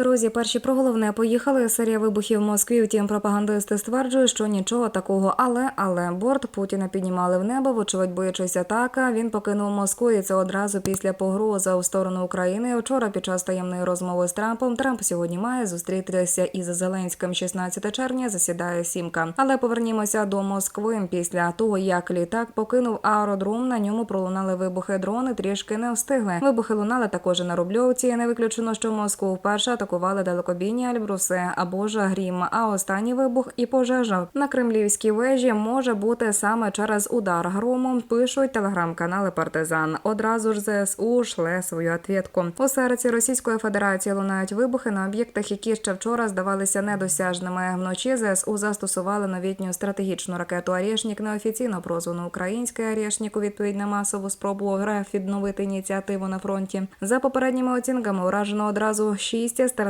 Олександр Друзі, перші про головне поїхали. Серія вибухів в Москві. Втім, пропагандисти стверджують, що нічого такого. Але але борт Путіна піднімали в небо. Вочевидь, боячись атака. Він покинув Москву. І це одразу після погрози у сторону України. Вчора під час таємної розмови з Трампом Трамп сьогодні має зустрітися із Зеленським 16 червня. Засідає сімка. Але повернімося до Москви. Після того як літак покинув аеродром. На ньому пролунали вибухи. Дрони трішки не встигли. Вибухи лунали також на Рубльовці. Не виключено, що Москву вперше атакували далекобійні Альбруси або ж Грім. А останній вибух і пожежа на кремлівській вежі може бути саме через удар громом. Пишуть телеграм-канали Партизан. Одразу ж ЗСУ шле свою ответку. У серці Російської Федерації лунають вибухи на об'єктах, які ще вчора здавалися недосяжними. Вночі ЗСУ застосували новітню стратегічну ракету «Арєшнік», неофіційно прозвану український «Арєшнік» у відповідь на масову спробу РФ відновити ініціативу на фронті. За попередніми оцінками уражено одразу шість стратегічних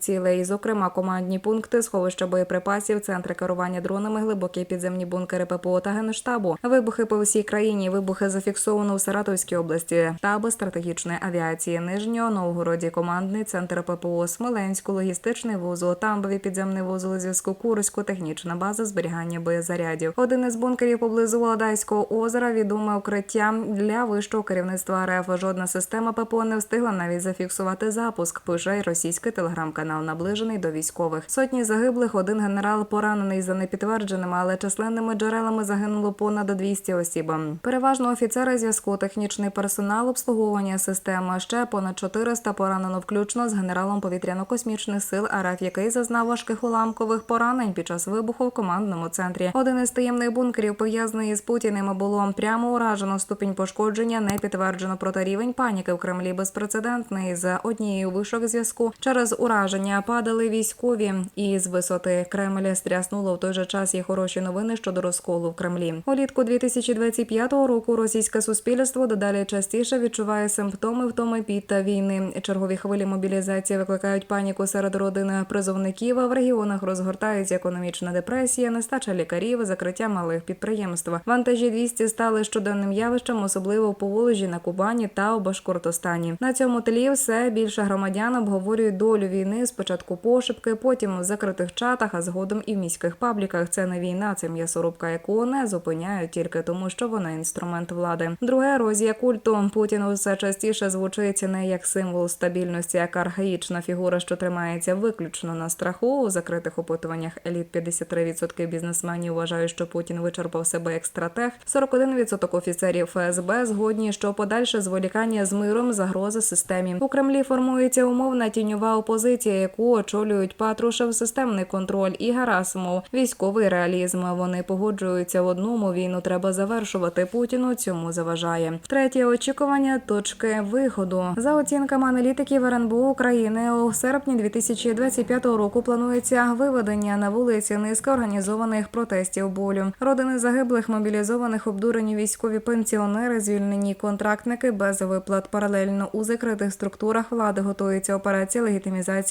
цілей, зокрема командні пункти, сховища боєприпасів, центри керування дронами, глибокі підземні бункери ППО та генштабу. Вибухи по всій країні. Вибухи зафіксовано у Саратовській області. Штаби стратегічної авіації Нижнього Новгороді, командний центр ППО Смоленську, логістичний вузол, Тамбові підземний вузол зв'язку Курську, технічна база зберігання боєзарядів. Один із бункерів поблизу Володайського озера відоме укриття для вищого керівництва РФ. Жодна система ППО не встигла навіть зафіксувати запуск. Пише й російський телеграм-канал, наближений до військових. Сотні загиблих, один генерал поранений за непідтвердженими, але численними джерелами загинуло понад 200 осіб. Переважно офіцери зв'язку, технічний персонал, обслуговування системи. Ще понад 400 поранено, включно з генералом повітряно-космічних сил РФ, який зазнав важких уламкових поранень під час вибуху в командному центрі. Один із таємних бункерів, пов'язаний з Путіним, було прямо уражено. Ступінь пошкодження не підтверджено. Проте рівень паніки в Кремлі безпрецедентний. За однією вишок зв'язку через ураження падали військові, і з висоти Кремля стряснуло в той же час є хороші новини щодо розколу в Кремлі. Улітку 2025 року російське суспільство дедалі частіше відчуває симптоми втоми під та війни. Чергові хвилі мобілізації викликають паніку серед родин призовників. А в регіонах розгортається економічна депресія, нестача лікарів, закриття малих підприємств. Вантажі 200 стали щоденним явищем, особливо в Поволжі, на Кубані та у Башкортостані. На цьому тлі все більше громадян обговорюють долю війни. Спочатку пошепки, потім в закритих чатах, а згодом і в міських пабліках. Це не війна, це м'ясорубка, яку не зупиняють тільки тому, що вона інструмент влади. Друга ерозія культу Путін усе частіше звучить не як символ стабільності, як архаїчна фігура, що тримається виключно на страху. У закритих опитуваннях еліт 53% бізнесменів вважають, що Путін вичерпав себе як стратег. 41% офіцерів ФСБ згодні, що подальше зволікання з миром загроза системі. У Кремлі формується умовна тіньова опозиція, яку очолюють Патрушев, системний контроль і Герасимов, військовий реалізм. Вони погоджуються в одному. Війну треба завершувати. Путіну цьому заважає. Третє очікування точки виходу. За оцінками аналітиків РНБО України у серпні 2025 року планується виведення на вулиці низка організованих протестів болю. Родини загиблих мобілізованих обдурені військові пенсіонери, звільнені контрактники без виплат. Паралельно у закритих структурах влади готується операція легітимізації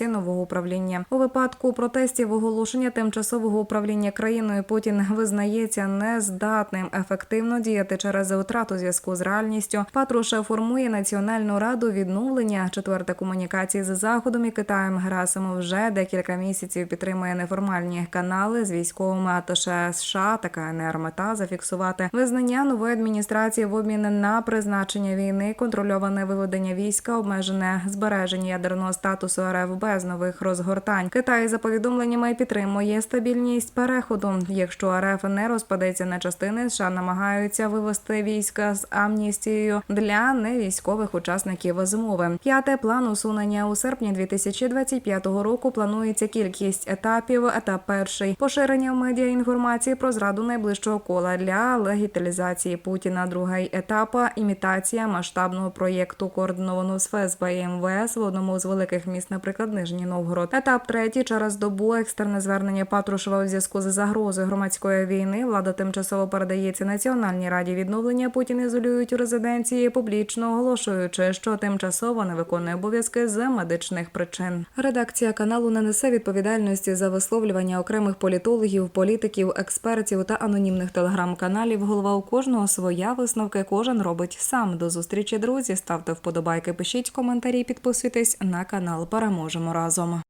нового управління. У випадку протестів оголошення тимчасового управління країною Путін визнається нездатним ефективно діяти через втрату зв'язку з реальністю. Патруша формує національну раду відновлення четверта комунікації з заходом і Китаєм. Герасимов вже декілька місяців підтримує неформальні канали з військовими аташе США та КНР. Мета зафіксувати визнання нової адміністрації в обмін на призначення війни, контрольоване виведення війська, обмежене збереження ядерного статусу РФ без нових розгортань. Китай за повідомленнями підтримує стабільність переходу. Якщо РФ не розпадеться на частини, США намагаються вивести війська з амністією для невійськових учасників змови. П'яте план усунення у серпні 2025 року. Планується кількість етапів. Етап перший поширення в медіа інформації про зраду найближчого кола для легітимізації Путіна. Другий етап імітація масштабного проєкту, координованого з ФСБ і МВС в одному з великих міст, наприклад, Нижній Новгород. Етап третій через добу екстрене звернення Патрушева у зв'язку з загрозою громадської війни. Влада тимчасово передається Національній раді відновлення. Путін ізолюють у резиденції, публічно оголошуючи, що тимчасово не виконує обов'язки з медичних причин. Редакція каналу не несе відповідальності за висловлювання окремих політологів, політиків, експертів та анонімних телеграм-каналів. Голова у кожного своя висновки. Кожен робить сам. До зустрічі, друзі. Ставте вподобайки, пишіть коментарі, підписуйтесь на канал. Переможемо разом.